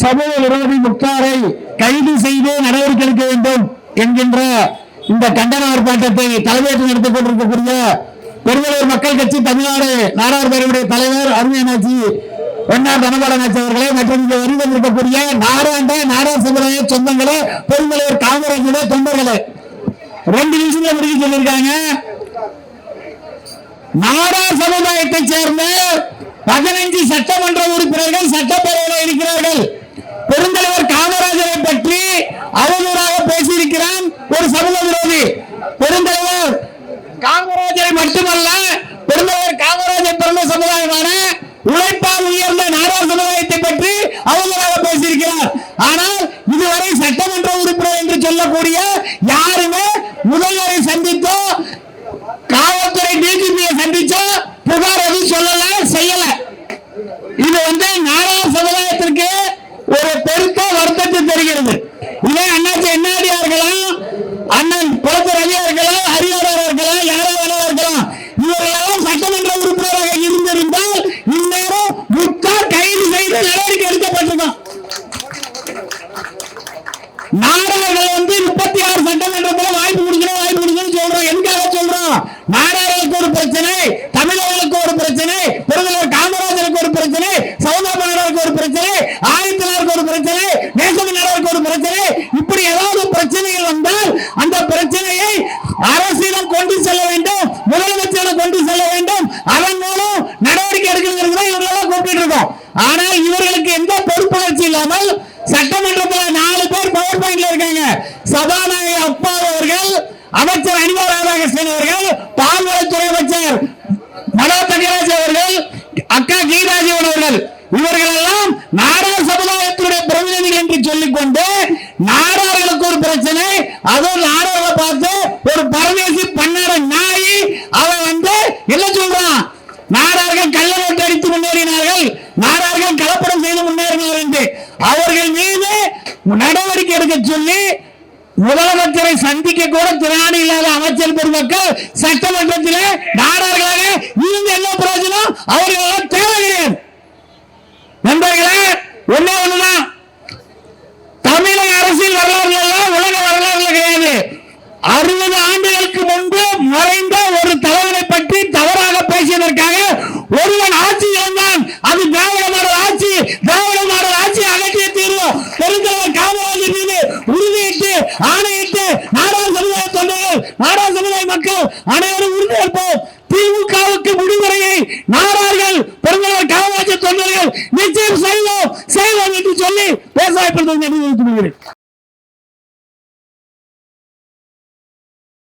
சமூக விரோதி முக்தாரை கைது செய்து நடவடிக்கை எடுக்க வேண்டும் என்கின்ற இந்த கண்டன ஆர்ப்பாட்டத்தை தலைமையேற்று நடத்திக் கொண்டிருக்கக்கூடிய பெருமளூர் மக்கள் கட்சி தமிழ்நாடு நாடார் தலைவர் அருமையனாட்சி என்ஆர் தனபாலனாட்சி அவர்களே மற்றும் இங்கே வருகை இருக்கக்கூடிய நாடாண்ட நாடார் சமுதாய சொந்தங்களே பெருமளூர் காமராஜரே தொண்டர்களே. ரெண்டு நிமிஷத்துல முடிக்க சொல்லியிருக்காங்க. நாடா சமுதாயத்தை சேர்ந்த பதினைஞ்சு சட்டமன்ற உறுப்பினர்கள் சட்டப்பேரவை இருக்கிறார்கள் பெருந்தலைவர் காமராஜரை பற்றி அவதூறாக பேசியிருக்கிறான் ஒரு சமூக விரோதி. பெருந்தலைவர் காமராஜரை மட்டுமல்ல பெருந்தலைவர் காமராஜர் பிறந்த சமுதாயமான உழைப்பால் உயர்ந்த நாடார் சமுதாயத்தை பற்றி அவதூறாக பேசியிருக்கிறார். ஆனால் இதுவரை சட்டமன்ற உறுப்பினர் என்று சொல்லக்கூடிய யாருமே முதல்வரை சந்தித்தோ காவல்துறை டிஜிபியை சந்திச்சோ புகார் எதுவும் சொல்லல செய்யல. இது வந்து நாடார் சமுதாயத்திற்கு நாடார்கள் வந்து முப்பத்தி ஆறு சட்டமன்றத்துல வாய்ப்பு கொடுக்கணும் வாய்ப்பு கொடுக்கணும் சொல்றோம். எதுக்காக சொல்றோம்? நாடார்களுக்கு ஒரு பிரச்சனை தமிழர்களுக்கு ஒரு பிரச்சனை பெருந்தலைவர் காமராஜருக்கு ஒரு பிரச்சனை சௌதாபாரருக்கு ஒரு பிரச்சனை ஆயத்தினருக்கு ஒரு பிரச்சனை நேசமன்னருக்கு ஒரு பிரச்சனை. இப்படி ஏதாவது பிரச்சனைகள் வந்தால் அந்த பிரச்சனையை அரசிடம் கொண்டு செல்ல வேண்டும் முதலமைச்சரிடம் கொண்டு செல்ல வேண்டும். அதன் மூலம் நடவடிக்கை எடுக்கிறது தான் இவர்களெல்லாம் கூப்பிட்டு இருக்கோம். ஆனால் இவர்களுக்கு எந்த பொறுப்புணர்ச்சி இல்லாமல் சட்டமன்றத்தில் நான் பேர் இருக்காங்க. சபாநாயகர் அப்பா அவர்கள் அமைச்சர் அனிமா ராதாகிருஷ்ணன் அவர்கள் பால்வளத்துறை அமைச்சர் மனோ தங்கராஜ் அவர்கள் அக்கா கீதாஜீவன் அவர்கள். இவர்கள் எல்லாம் நாடார் சமுதாயத்தினுடைய பிரதிநிதிகள் என்று சொல்லிக்கொண்டு நாடார்களுக்கு ஒரு பிரச்சனை. அதுவும் நாடார்களை பார்த்து ஒரு பரதேசி பன்னாட நாய் அவன் வந்து என்ன சொல்றான்? நாடார்கள் கள்ள நோட்டு அடித்து முன்னேறினார்கள். நாடார் கலப்படம் செய்து முன்னேறினார்கள் என்று அவர்கள் மீது நடவடிக்கை எடுக்க சொல்லி முதலமைச்சரை சந்திக்க கூட திராணி இல்லாத அமைச்சர் பெருமக்கள் சட்டமன்றத்தில் நாடார்களாக இருந்து என்ன பிரயோஜனம்? அவர்கள் எல்லாம் தேவை கிடையாது நண்பர்களே ஒண்ணே ஒண்ணுதான். தமிழக அரசியல் வரலாறு எல்லாம் உலக வரலாறுல கிடையாது. அறுபது ஆண்டுகளுக்கு முன்பு மறைந்த நாடார் சமுதாய தொண்டர்கள் நாடார் சமுதாய மக்கள் அனைவரும் உறுதியேற்போம் திமுகவுக்கு முடிவுரையை நாடார்கள் பெருந்தலைவர் காமராஜர் தொண்டர்கள் நிச்சயம் செய்வோம். செய்வோம் என்று சொல்லி பேச வாய்ப்பு நன்றி கொள்கிறேன்.